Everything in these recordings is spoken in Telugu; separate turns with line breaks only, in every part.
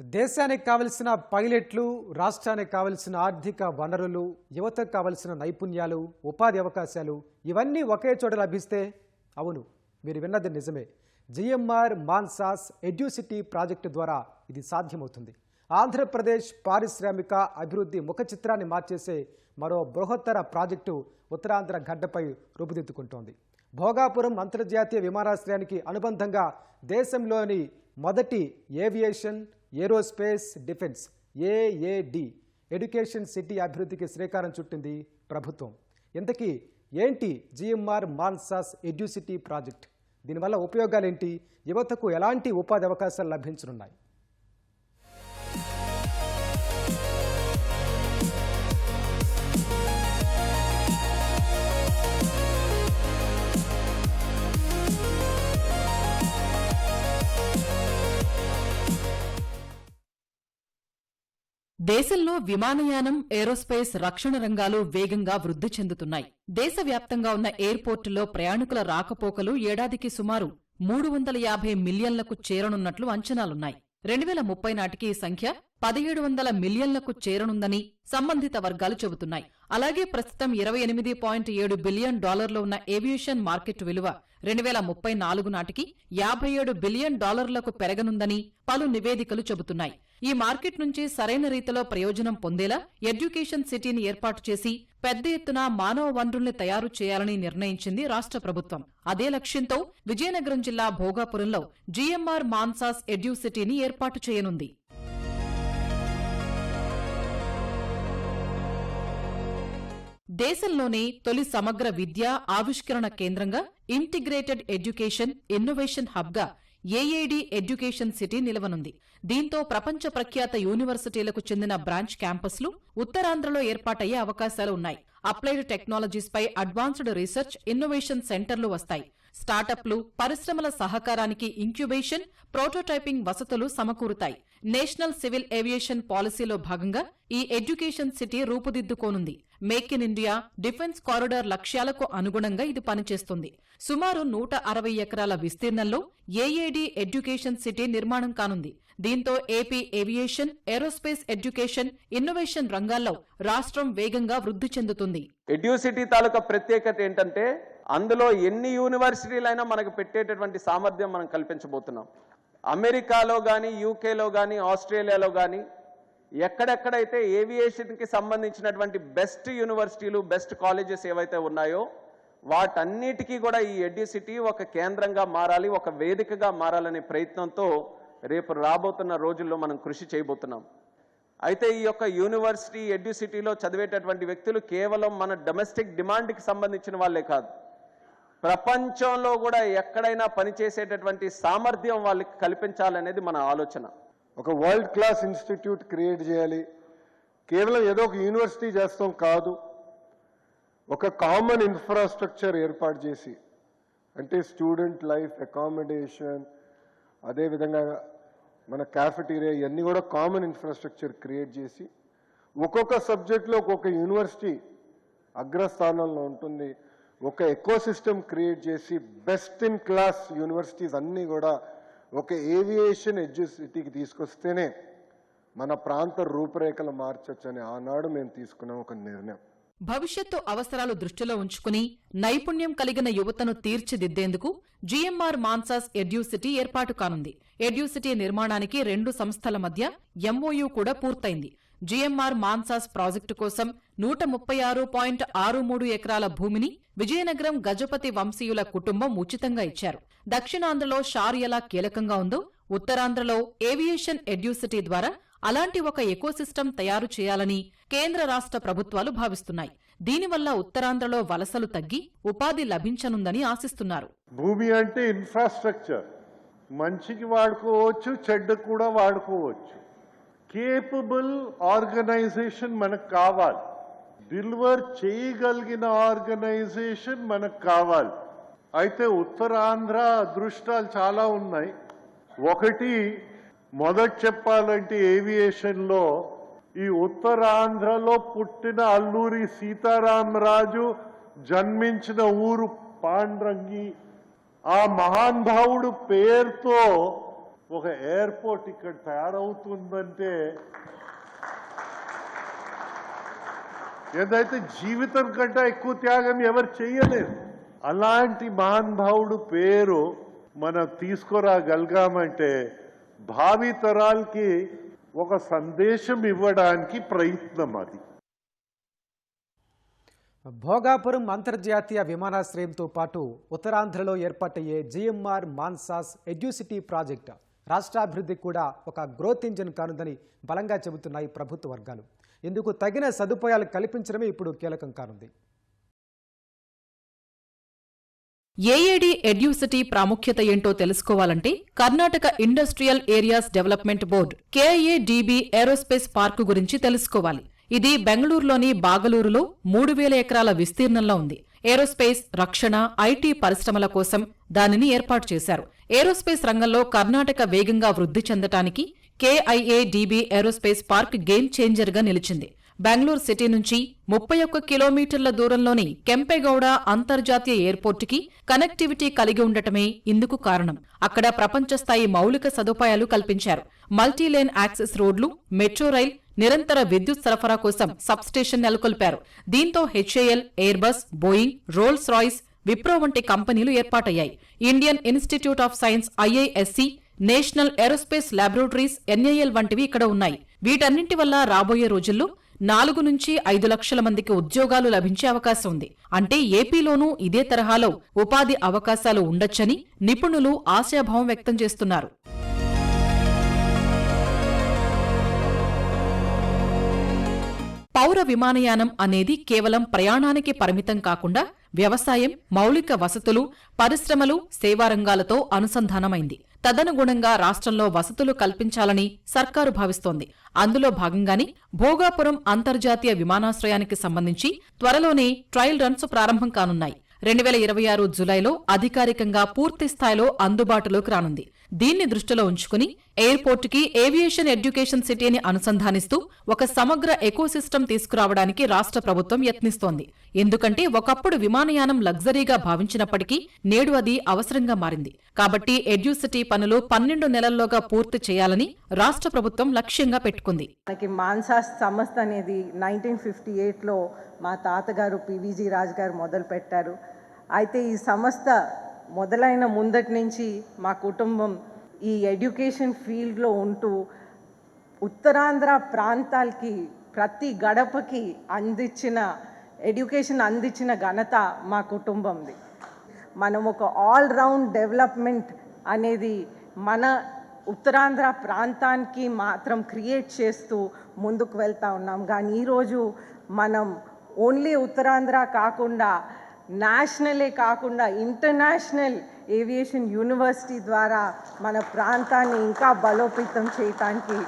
దేశానికి కావలసిన పైలట్లు రాష్ట్రానికి కావలసిన ఆర్థిక వనరులు యువతకు కావలసిన నైపుణ్యాలు ఉపాధి అవకాశాలు ఇవన్నీ ఒకే చోట లభిస్తే అవును మీరు విన్నది నిజమే. జిఎంఆర్ మాన్సాస్ ఎడ్యూసిటీ ప్రాజెక్టు ద్వారా ఇది సాధ్యమవుతుంది. ఆంధ్రప్రదేశ్ పారిశ్రామిక అభివృద్ధి ముఖ చిత్రాన్ని మార్చేసే మరో బృహత్తర ప్రాజెక్టు ఉత్తరాంధ్ర గడ్డపై రూపుదిద్దుకుంటోంది. భోగాపురం అంతర్జాతీయ విమానాశ్రయానికి అనుబంధంగా దేశంలోని మొదటి aviation aerospace defence AAD education city అభివృద్ధికి శ్రీకారం చుట్టింది ప్రభుత్వం. ఇంతకీ ఏంటి జిఎంఆర్ మాన్సాస్ ఎడ్యూసిటీ ప్రాజెక్ట్? దీనివల్ల ఉపయోగాలేంటి? యువతకు ఎలాంటి ఉపాధి అవకాశాలు లభించనున్నాయి?
దేశంలో విమానయానం ఏరోస్పేస్ రక్షణ రంగాలు వేగంగా వృద్ధి చెందుతున్నాయి. దేశవ్యాప్తంగా ఉన్న ఎయిర్పోర్టుల్లో ప్రయాణికుల రాకపోకలు ఏడాదికి సుమారు మూడు వందల యాభై మిలియన్లకు చేరనున్నట్లు అంచనాలున్నాయి. రెండు వేల ముప్పై నాటికి ఈ సంఖ్య పదిహేడు వందల మిలియన్లకు చేరనుందని సంబంధిత వర్గాలు చెబుతున్నాయి. అలాగే ప్రస్తుతం ఇరవై ఎనిమిది పాయింట్ ఏడు బిలియన్ డాలర్లు ఉన్న ఏవియేషన్ మార్కెట్ విలువ రెండు వేల ముప్పై నాలుగు నాటికి యాభై ఏడు బిలియన్ డాలర్లకు పెరగనుందని పలు నివేదికలు చెబుతున్నాయి. ఈ మార్కెట్ నుంచి సరైన రీతిలో ప్రయోజనం పొందేలా ఎడ్యుకేషన్ సిటీని ఏర్పాటు చేసి పెద్ద ఎత్తున మానవ వనరుల్ని తయారు చేయాలని నిర్ణయించింది రాష్ట్ర ప్రభుత్వం. అదే లక్ష్యంతో విజయనగరం జిల్లా భోగాపురంలో జీఎంఆర్ మాన్సాస్ ఎడ్యూసిటీని ఏర్పాటు చేయనుంది. దేశంలోనే తొలి సమగ్ర విద్య ఆవిష్కరణ కేంద్రంగా ఇంటిగ్రేటెడ్ ఎడ్యుకేషన్ ఇన్నోవేషన్ హబ్గా ఏఏడి ఎడ్యుకేషన్ సిటీ నిలవనుంది. దీంతో ప్రపంచ ప్రఖ్యాత యూనివర్సిటీలకు చెందిన బ్రాంచ్ క్యాంపస్లు ఉత్తరాంధ్రలో ఏర్పాటయ్యే అవకాశాలు ఉన్నాయి అప్లైడ్ టెక్నాలజీస్పై అడ్వాన్స్డ్ రీసెర్చ్ ఇన్నోవేషన్ సెంటర్లు వస్తాయి. స్టార్టప్లు పరిశ్రమల సహకారానికి ఇంక్యుబేషన్ ప్రోటోటైపింగ్ వసతులు సమకూరుతాయి. నేషనల్ సివిల్ ఏవియేషన్ పాలసీలో భాగంగా ఈ education city రూపుదిద్దుకోనుంది. Make in India defence corridor లక్ష్యాలకు అనుగుణంగా ఇది పనిచేస్తుంది. సుమారు నూట అరవై ఎకరాల విస్తీర్ణంలో ఏఏడి ఎడ్యుకేషన్ సిటీ నిర్మాణం కానుంది. దీంతో AP aviation aerospace education innovation రంగాల్లో రాష్ట్రం వేగంగా వృద్ధి చెందుతుంది.
ఎడ్యూసిటీ తాలూకా ప్రత్యేకత ఏంటంటే అందులో ఎన్ని యూనివర్సిటీలైనా మనకు పెట్టేటటువంటి సామర్థ్యం మనం కల్పించబోతున్నాం. అమెరికాలో కానీ యూకేలో కానీ ఆస్ట్రేలియాలో కానీ ఎక్కడెక్కడైతే ఏవియేషన్కి సంబంధించినటువంటి బెస్ట్ యూనివర్సిటీలు బెస్ట్ కాలేజెస్ ఏవైతే ఉన్నాయో వాటన్నిటికీ కూడా ఈ ఎడ్యూసిటీ ఒక కేంద్రంగా మారాలి ఒక వేదికగా మారాలనే ప్రయత్నంతో రేపు రాబోతున్న రోజుల్లో మనం కృషి చేయబోతున్నాం. అయితే ఈ యొక్క యూనివర్సిటీ ఎడ్యూసిటీలో చదివేటటువంటి వ్యక్తులు కేవలం మన డొమెస్టిక్ డిమాండ్కి సంబంధించిన వాళ్ళే కాదు. ప్రపంచంలో కూడా ఎక్కడైనా పనిచేసేటటువంటి సామర్థ్యం వాళ్ళకి కల్పించాలనేది మన ఆలోచన.
ఒక వరల్డ్ క్లాస్ ఇన్స్టిట్యూట్ క్రియేట్ చేయాలి. కేవలం ఏదో ఒక యూనివర్సిటీ చేస్తాం కాదు. ఒక కామన్ ఇన్ఫ్రాస్ట్రక్చర్ ఏర్పాటు చేసి అంటే స్టూడెంట్ లైఫ్ అకామిడేషన్ అదేవిధంగా మన క్యాఫెటీరియా ఇవన్నీ కూడా కామన్ ఇన్ఫ్రాస్ట్రక్చర్ క్రియేట్ చేసి ఒక్కొక్క సబ్జెక్ట్లో ఒక్కొక్క యూనివర్సిటీ అగ్రస్థానంలో ఉంటుంది. ఒక ఎకో సిస్టమ్ క్రియేట్ చేసి బెస్ట్ ఇన్ క్లాస్ యూనివర్సిటీస్ అన్నీ కూడా ఒక ఏవియేషన్ ఎడ్యుసిటీకి తీసుకొస్తేనే మన ప్రాంత రూపురేఖలు మార్చొచ్చని ఆనాడు మేము తీసుకున్నాం ఒక నిర్ణయం.
భవిష్యత్తు అవసరాలు దృష్టిలో ఉంచుకుని నైపుణ్యం కలిగిన యువతను తీర్చిదిద్దేందుకు జీఎంఆర్ మాన్సాస్ ఎడ్యూసిటీ ఏర్పాటు కానుంది. ఎడ్యూసిటీ నిర్మాణానికి రెండు సంస్థల మధ్య ఎంఓయూ కూడా పూర్తయింది. జీఎంఆర్ మాన్సాస్ ప్రాజెక్టు కోసం నూట ముప్పై ఆరు పాయింట్ ఆరు మూడు ఎకరాల భూమిని విజయనగరం గజపతి వంశీయుల కుటుంబం ఉచితంగా ఇచ్చారు. దక్షిణాంధ్రలో షార్ ఎలా కీలకంగా ఉందో ఉత్తరాంధ్రలో ఏవియేషన్ ఎడ్యూసిటీ ద్వారా అలాంటి ఒక ఎకోసిస్టమ్ తయారు చేయాలని కేంద్ర రాష్ట్ర ప్రభుత్వాలు భావిస్తున్నాయి. దీనివల్ల ఉత్తరాంధ్రలో వలసలు తగ్గి ఉపాధి లభించనుందని ఆశిస్తున్నారు.
భూమి అంటే ఇన్ఫ్రాస్ట్రక్చర్. మంచికి వాడుకోవచ్చు చెడ్డకు కూడా వాడుకోవచ్చు. కేపబుల్ ఆర్గనైజేషన్ మనకు కావాలి. డెలివర్ చేయగలిగిన ఆర్గనైజేషన్ మనకు కావాలి. అయితే ఉత్తరాంధ్ర అదృష్టాలు చాలా ఉన్నాయి. ఒకటి మొదట చెప్పాలంటే ఏవియేషన్లో ఈ ఉత్తరాంధ్రలో పుట్టిన అల్లూరి సీతారామరాజు జన్మించిన ఊరు పాండ్రంగి. ఆ మహానుభావుడు పేరుతో ఒక ఎయిర్పోర్ట్ ఇక్కడ తయారవుతుందంటే ఏదైతే జీవితం కంటే ఎక్కువ త్యాగం ఎవరు చేయలేదు. అలాంటి మహానుభావుడు పేరు మనం తీసుకురాగలిగామంటే భావి తరాలకి ఒక సందేశం ఇవ్వడానికి ప్రయత్నం అది.
భోగాపురం అంతర్జాతీయ విమానాశ్రయంతో పాటు ఉత్తరాంధ్రలో ఏర్పాటయ్యే జిఎంఆర్ మాన్సాస్ ఎడ్యూసిటీ ప్రాజెక్ట్. రాష్ట్రాభివృద్ధికి కూడా ఒక గ్రోత్ ఇంజిన్ కానుందని బలంగా చెబుతున్నాయి ప్రభుత్వ వర్గాలు. ఇందుకు తగిన సదుపాయాలు కల్పించడమే ఇప్పుడు కీలకం కానుంది.
ఏఏడి ఎడ్యూసిటీ ప్రాముఖ్యత ఏంటో తెలుసుకోవాలంటే Karnataka industrial areas development board KADB aerospace park గురించి తెలుసుకోవాలి. ఇది బెంగళూరులోని బాగలూరులో మూడు వేల ఎకరాల విస్తీర్ణంలో ఉంది. ఏరోస్పేస్ రక్షణ ఐటీ పరిశ్రమల కోసం దానిని ఏర్పాటు చేశారు. ఏరోస్పేస్ రంగంలో కర్ణాటక వేగంగా వృద్ధి చెందటానికి కేఐఏడిబి ఏరోస్పేస్ పార్క్ గేమ్ చేంజర్గా నిలిచింది. బెంగళూరు సిటీ నుంచి ముప్పై ఒక్క కిలోమీటర్ల దూరంలోని కెంపెగౌడ అంతర్జాతీయ ఎయిర్పోర్టుకి కనెక్టివిటీ కలిగి ఉండటమే ఇందుకు కారణం. అక్కడ ప్రపంచస్థాయి మౌలిక సదుపాయాలు కల్పించారు. మల్టీలేన్ యాక్సెస్ రోడ్లు మెట్రో రైల్ నిరంతర విద్యుత్ సరఫరా కోసం సబ్స్టేషన్ నెలకొల్పారు. దీంతో HAL Airbus Boeing Rolls Royce Wipro వంటి కంపెనీలు ఏర్పాటయ్యాయి. Indian Institute of Science IISc National Aerospace Laboratories NIL వంటివి ఇక్కడ ఉన్నాయి. వీటన్నింటి వల్ల రాబోయే రోజుల్లో నాలుగు నుంచి ఐదు లక్షల మందికి ఉద్యోగాలు లభించే అవకాశం ఉంది. అంటే ఏపీలోనూ ఇదే తరహాలో ఉపాధి అవకాశాలు ఉండొచ్చని నిపుణులు ఆశాభావం వ్యక్తం చేస్తున్నారు. పౌర విమానయానం అనేది కేవలం ప్రయాణానికి పరిమితం కాకుండా వ్యవసాయం మౌలిక వసతులు పరిశ్రమలు సేవారంగాలతో అనుసంధానమైంది. తదనుగుణంగా రాష్ట్రంలో వసతులు కల్పించాలని సర్కారు భావిస్తోంది. అందులో భాగంగానే భోగాపురం అంతర్జాతీయ విమానాశ్రయానికి సంబంధించి త్వరలోనే ట్రయల్ రన్స్ ప్రారంభం కానున్నాయి. రెండు వేల ఇరవై ఆరు జులైలో అధికారికంగా పూర్తి స్థాయిలో అందుబాటులోకి రానుంది. దీన్ని దృష్టిలో ఉంచుకుని ఎయిర్పోర్టుకి ఏవియేషన్ ఎడ్యుకేషన్ సిటీని అనుసంధానిస్తూ ఒక సమగ్ర ఎకోసిస్టమ్ తీసుకురావడానికి రాష్ట్ర ప్రభుత్వం యత్నిస్తోంది. ఎందుకంటే ఒకప్పుడు విమానయానం లగ్జరీగా భావించినప్పటికీ నేడు అది అవసరంగా మారింది. కాబట్టి ఎడ్యూసిటీ పనులు పన్నెండు నెలల్లోగా పూర్తి చేయాలని రాష్ట్ర ప్రభుత్వం లక్ష్యంగా పెట్టుకుంది.
మనకి మాన్సాస్ సంస్థ అనేది నైన్టీన్ ఫిఫ్టీ ఎయిట్లో మా తాతగారు పివిజి రాజు గారు మొదలు పెట్టారు అయితే ఈ సంస్థ మొదలైన ముందటి నుంచి మా కుటుంబం ఈ ఎడ్యుకేషన్ ఫీల్డ్లో ఉంటూ ఉత్తరాంధ్ర ప్రాంతాలకి ప్రతి గడపకి అందించిన ఎడ్యుకేషన్ అందించిన ఘనత మా కుటుంబంది. మనం ఒక ఆల్ రౌండ్ డెవలప్మెంట్ అనేది మన ఉత్తరాంధ్ర ప్రాంతానికి మాత్రం క్రియేట్ చేస్తూ ముందుకు వెళ్తా ఉన్నాం. కానీ ఈరోజు మనం ఓన్లీ ఉత్తరాంధ్ర కాకుండా నేషనలే కాకుండా ఇంటర్నేషనల్ ఏవియేషన్ యూనివర్సిటీ ద్వారా మన ప్రాంతాన్ని ఇంకా బలోపేతం చేయటానికి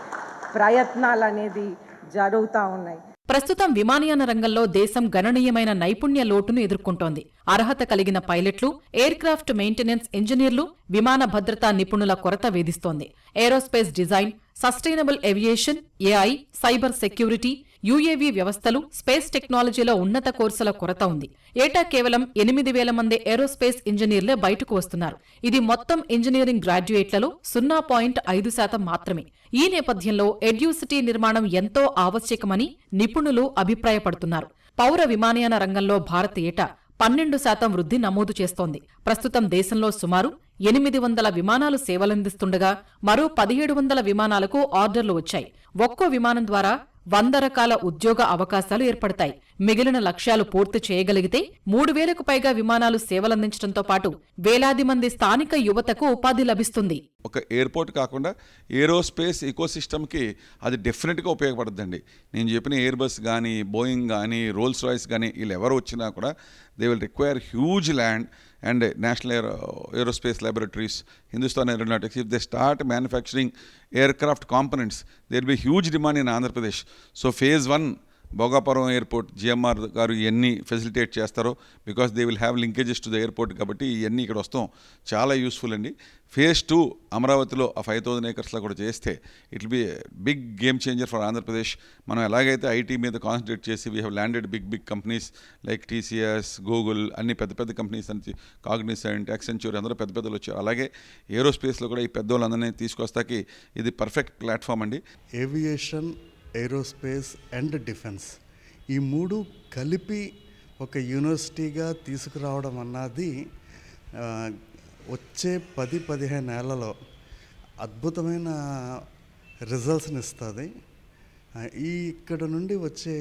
ప్రయత్నాలు అనేది జరుగుతూ ఉన్నాయి.
ప్రస్తుతం విమానయాన రంగంలో దేశం గణనీయమైన నైపుణ్య లోటును ఎదుర్కొంటోంది. అర్హత కలిగిన పైలట్లు ఎయిర్క్రాఫ్ట్ మెయింటెనెన్స్ ఇంజనీర్లు విమాన భద్రతా నిపుణుల కొరత వేధిస్తోంది. Aerospace design sustainable aviation AI cyber security UAV వ్యవస్థలు స్పేస్ టెక్నాలజీలో ఉన్నత కోర్సుల కొరత ఉంది. ఏటా కేవలం ఎనిమిది వేల మంది ఏరోస్పేస్ ఇంజనీర్లే బయటకు వస్తున్నారు. ఇది మొత్తం ఇంజనీరింగ్ గ్రాడ్యుయేట్లలో సున్నా పాయింట్ ఐదు శాతం మాత్రమే. ఈ నేపథ్యంలో ఎడ్యూసిటీ నిర్మాణం ఎంతో ఆవశ్యకమని నిపుణులు అభిప్రాయపడుతున్నారు. పౌర విమానయాన రంగంలో భారత్ ఏటా పన్నెండు శాతం వృద్ధి నమోదు చేస్తోంది. ప్రస్తుతం దేశంలో సుమారు ఎనిమిది వందల విమానాలు సేవలందిస్తుండగా మరో పదిహేడు వందల విమానాలకు ఆర్డర్లు వచ్చాయి. ఒక్కో విమానం ద్వారా వంద రకాల ఉద్యోగ అవకాశాలు ఏర్పడతాయి. మిగిలిన లక్ష్యాలు పూర్తి చేయగలిగితే మూడు వేలకు పైగా విమానాలు సేవలందించడంతో పాటు వేలాది మంది స్థానిక యువతకు ఉపాధి లభిస్తుంది.
ఒక ఎయిర్పోర్ట్ కాకుండా ఏరోస్పేస్ ఇకోసిస్టమ్కి అది డెఫినెట్గా ఉపయోగపడుతుందండి నేను చెప్పిన ఎయిర్ బస్ కానీ బోయింగ్ కానీ రోల్స్ రాయిస్ కానీ వీళ్ళు ఎవరు వచ్చినా కూడా they will require huge land and National Aerospace Laboratories, Hindustan Aeronautics, if they start manufacturing aircraft components, there will be huge demand in Andhra Pradesh. So phase one Bhogapuram airport GMR గారు ఇవన్నీ ఫెసిలిటేట్ చేస్తారో because they will have linkages to the airport కాబట్టి ఇవన్నీ ఇక్కడ వస్తాం. చాలా యూస్ఫుల్ అండి. ఫేజ్ టూ అమరావతిలో ఆ ఫైవ్ థౌజండ్ ఏకర్స్లో కూడా చేస్తే it be big game changer for Andhra Pradesh మనం ఎలాగైతే ఐటీ మీద కాన్సన్ట్రేట్ చేసి we have landed big big companies like TCS Google అన్ని పెద్ద పెద్ద కంపెనీస్ అని కాగ్నిసెంట్ ఎక్సెంచూర్ అందరూ పెద్ద పెద్దలు వచ్చారు. అలాగే ఏరోస్పేస్లో కూడా ఈ పెద్దోళ్ళందరినీ తీసుకొస్తాకి ఇది పర్ఫెక్ట్ ప్లాట్ఫామ్ అండి.
ఏవియేషన్ ఏరోస్పేస్ అండ్ డిఫెన్స్ ఈ మూడు కలిపి ఒక యూనివర్సిటీగా తీసుకురావడం అన్నది వచ్చే పది పదిహేను ఏళ్ళలో అద్భుతమైన రిజల్ట్స్ని ఇస్తుంది. ఈ ఇక్కడ నుండి వచ్చే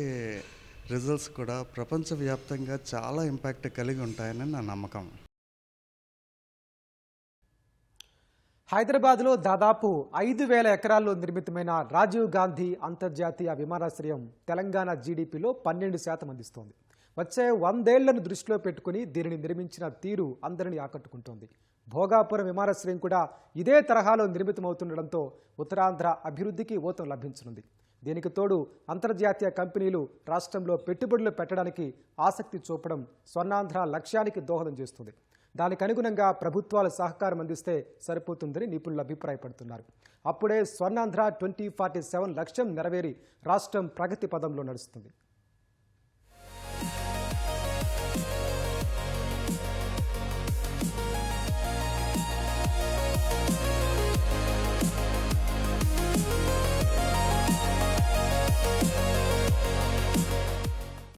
రిజల్ట్స్ కూడా ప్రపంచవ్యాప్తంగా చాలా ఇంపాక్ట్ కలిగి ఉంటాయని నా నమ్మకం.
హైదరాబాద్లో దాదాపు ఐదు వేల ఎకరాల్లో నిర్మితమైన రాజీవ్ గాంధీ అంతర్జాతీయ విమానాశ్రయం తెలంగాణ జీడీపీలో పన్నెండు శాతం అందిస్తోంది. వచ్చే వందేళ్ళను దృష్టిలో పెట్టుకుని దీనిని నిర్మించిన తీరు అందరినీ ఆకట్టుకుంటోంది. భోగాపురం విమానాశ్రయం కూడా ఇదే తరహాలో నిర్మితమవుతుండడంతో ఉత్తరాంధ్ర అభివృద్ధికి ఊతం లభించనుంది. దీనికి తోడు అంతర్జాతీయ కంపెనీలు రాష్ట్రంలో పెట్టుబడులు పెట్టడానికి ఆసక్తి చూపడం స్వర్ణాంధ్ర లక్ష్యానికి దోహదం చేస్తుంది. దానికి అనుగుణంగా ప్రభుత్వాలు సహకారం అందిస్తే సరిపోతుందని నిపుణులు అభిప్రాయపడుతున్నారు. అప్పుడే స్వర్ణాంధ్ర ట్వంటీ ఫార్టీ సెవెన్ లక్ష్యం నెరవేరి రాష్ట్రం ప్రగతి పదంలో నడుస్తుంది.